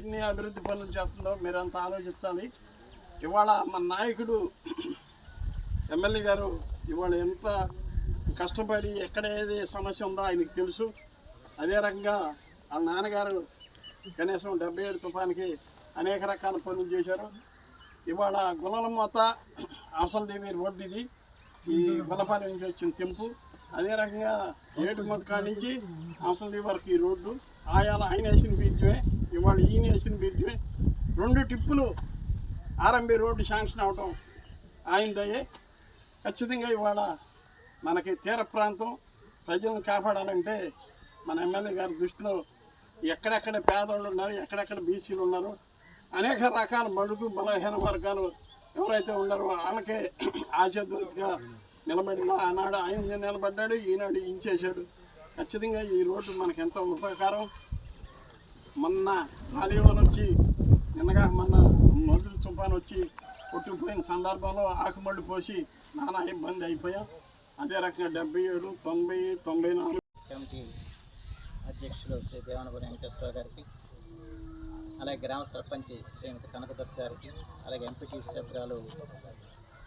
ఎన్ని అభివృద్ధి పనులు చేస్తుందో మీరంతా ఆలోచించాలి. ఇవాళ మన నాయకుడు ఎమ్మెల్యే గారు ఇవాళ ఎంత కష్టపడి ఎక్కడ ఏది సమస్య ఉందో ఆయనకు తెలుసు. అదే రకంగా వాళ్ళ నాన్నగారు కనీసం డెబ్బై ఏడు తుఫానికి అనేక రకాల పనులు చేశారు. ఇవాళ గుల్లల మూత అవసరదేవి రోడ్డు ఇది. ఈ గుల్లపాలెం నుంచి వచ్చిన తెంపు అదే రకంగా ఏడు మూత కాడి నుంచి అవసరదేవి వరకు ఈ రోడ్డు. ఆయాల ఆయన వేసిన బీర్జమే ఇవాళ ఈయన వేసిన బీర్జమే రెండు టిప్పులు ఆర్ఎంబి రోడ్డు శాంక్షన్ అవటం ఆయనదయ్యే ఖచ్చితంగా ఇవాళ మనకి తీర ప్రాంతం ప్రజలను కాపాడాలంటే మన ఎమ్మెల్యే గారి దృష్టిలో ఎక్కడెక్కడ పేదోళ్ళు ఉన్నారు ఎక్కడెక్కడ బీసీలు ఉన్నారు అనేక రకాల బడుగు బలహీన వర్గాలు ఎవరైతే ఉన్నారో వాళ్ళకే ఆశాదూతిగా నిలబడిన ఆనాడు ఆయన నిలబడ్డాడు ఈనాడు ఇంచేశాడు ఖచ్చితంగా ఈ రోడ్డు మనకి ఎంతో ఉపకారం. మొన్న కాలువలు వచ్చి నిన్నగా మొన్న మొదలు తుఫాన్ వచ్చి కొట్టుకుపోయిన సందర్భంలో ఆకుమళ్ళు పోసి నానా ఇబ్బంది అయిపోయాం. అదే రకంగా డెబ్బై ఏడు తొంభై తొంభై నాలుగు. అధ్యక్షులు శ్రీ దేవనపురి వెంకటేశ్వర గారికి అలాగే గ్రామ సర్పంచ్ శ్రీమతి కనకదత్ గారికి అలాగే ఎంపీటీ సభ్యురాలు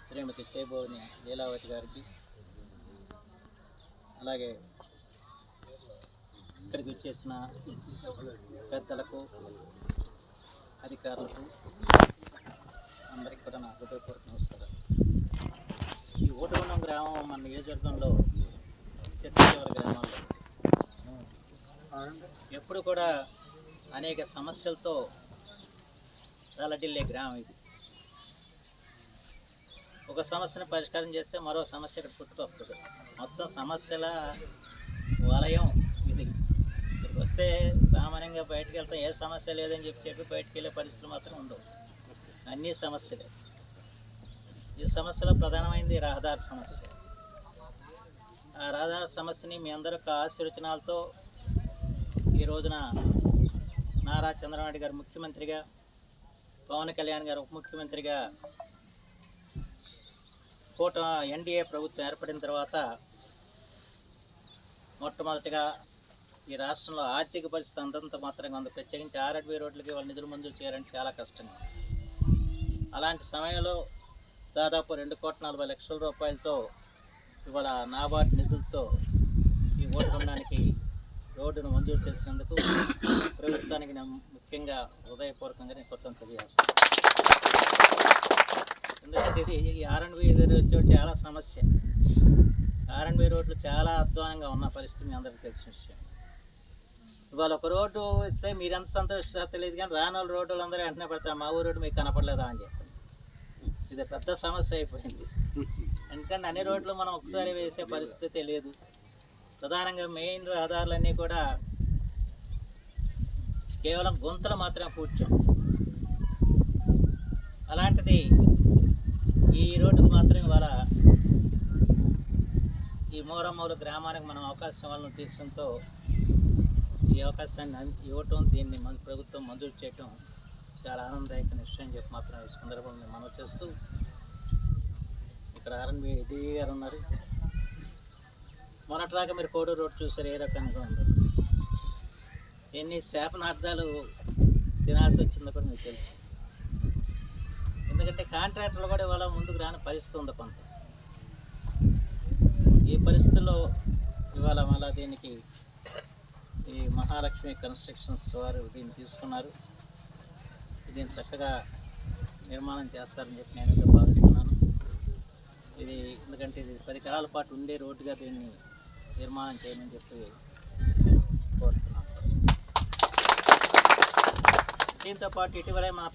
శ్రీమతి చేబోని లీలావతి గారికి అలాగే ఇక్కడికి వచ్చేసిన పెద్దలకు అధికారులకు అందరికీ కూడా నా హృదయపూర్వక నమస్కారం ఈ ఓటుగుండం గ్రామం మన నియోజకవర్గంలో చిత్తూరు గ్రామంలో ఇప్పుడు కూడా అనేక సమస్యలతో తలడిల్లే గ్రామం ఇది. ఒక సమస్యను పరిష్కారం చేస్తే మరో సమస్య ఇక్కడ పుట్టుకొస్తుంది మొత్తం సమస్యల వలయం ఇది. ఇక్కడికి వస్తే సామాన్యంగా బయటకు వెళ్తాం ఏ సమస్య లేదని చెప్పి చెప్పి బయటకు వెళ్ళే పరిస్థితులు మాత్రం ఉండవు. అన్నీ సమస్యలే. ఈ సమస్యలో ప్రధానమైనది రహదారి సమస్య. ఆ రహదారి సమస్యని మీ అందరూ ఆశీర్వచనాలతో రోజున నారా చంద్రబాబు గారు ముఖ్యమంత్రిగా పవన్ కళ్యాణ్ గారు ఉప ముఖ్యమంత్రిగా కూట ఎన్డీఏ ప్రభుత్వం ఏర్పడిన తర్వాత మొట్టమొదటిగా ఈ రాష్ట్రంలో ఆర్థిక పరిస్థితి అంతంత మాత్రంగా ఉంది. ప్రత్యేకించి ఆర్ఎడ్బీ రోడ్లకి వాళ్ళు నిధులు మంజూరు చేయాలంటే చాలా కష్టంగా అలాంటి సమయంలో దాదాపు రెండు కోట్ల నలభై లక్షల రూపాయలతో ఇవాళ నాబార్డ్ నిధులతో ఈ ఓటుకొండానికి రోడ్డును మంజూరు చేసినందుకు ప్రభుత్వానికి నేను ముఖ్యంగా హృదయపూర్వకంగా నేను కొత్త తెలియజేస్తాను ఎందుకంటే ఇది ఈ ఆర్ఎండ్బి వచ్చే చాలా సమస్య. ఆర్ఎండ్బి రోడ్లు చాలా అధ్వానంగా ఉన్న పరిస్థితి మీ అందరికీ తెలిసిన విషయం. ఇవాళ ఒక రోడ్డు ఇస్తే మీరు ఎంత సంతోషిస్తారో తెలియదు కానీ రాని వాళ్ళు రోడ్లు అందరూ వెంటనే పెడతారు. మా ఊరు రోడ్డు మీకు కనపడలేదా అని చెప్పి. ఇది పెద్ద సమస్య అయిపోయింది. ఎందుకంటే అన్ని రోడ్లు మనం ఒకసారి వేసే పరిస్థితి లేదు. ప్రధానంగా మెయిన్ రహదారులన్నీ కూడా కేవలం గుంతలు మాత్రమే పూడ్చాం. అలాంటిది ఈ రోడ్డుకు మాత్రం ఇవాళ ఈ మూరమ్మూరు గ్రామానికి మనం అవకాశం వాళ్ళని తీసుకోవడంతో ఈ అవకాశాన్ని ఇవ్వటం దీన్ని మన ప్రభుత్వం మంజూరు చేయటం చాలా ఆనందదాయకమైన విషయం చెప్పి మాత్రం ఈ సందర్భంగా మనం చేస్తూ ఇక్కడ ఆర్ఎన్బి డిఈ గారు ఉన్నారు. మొన్నటిదాకా మీరు కోడూరు రోడ్ చూసారు ఏ రకంగా ఉంది? ఎన్ని శాపనార్థాలు తినాల్సి వచ్చిందో కూడా మీకు తెలుసు. ఎందుకంటే కాంట్రాక్టర్లు కూడా ఇవాళ ముందుకు రాని పరిస్థితి ఉంది కొంత. ఈ పరిస్థితుల్లో ఇవాళ మళ్ళా దీనికి ఈ మహాలక్ష్మి కన్స్ట్రక్షన్స్ వారు దీన్ని తీసుకున్నారు. దీన్ని చక్కగా నిర్మాణం చేస్తారని చెప్పి నేను భావిస్తున్నాను. ఇది ఎందుకంటే ఇది పది కాలాల పాటు ఉండే రోడ్డుగా దీన్ని నిర్మాణం చేయమని చెప్పి కోరుతున్నాను దీంతో పాటు ఇటీవలే మన